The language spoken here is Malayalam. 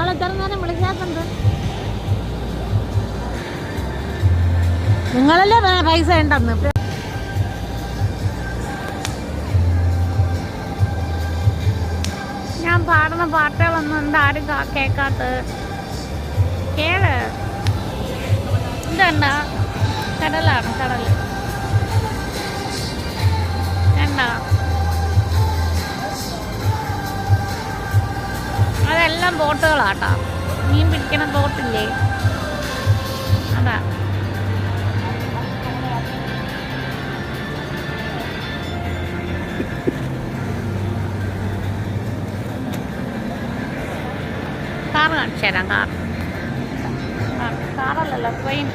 തരാത്തത് നിങ്ങളല്ലേ പറഞ്ഞ പൈസ ഉണ്ടെന്ന് ഞാൻ പാടുന്ന പാട്ടുകളൊന്നും എന്താ ആരും കേൾ. ഇതെന്താ കടലാണ് കടൽ കണ്ടോ. അതെല്ലാം ബോട്ടുകളാട്ടാ. മീൻ പിടിക്കണ ബോട്ടില്ലേ? അതാ. കാറ് കാണിച്ചു തരാം കാർ കാറല്ലല്ലോ ട്രെയിൻ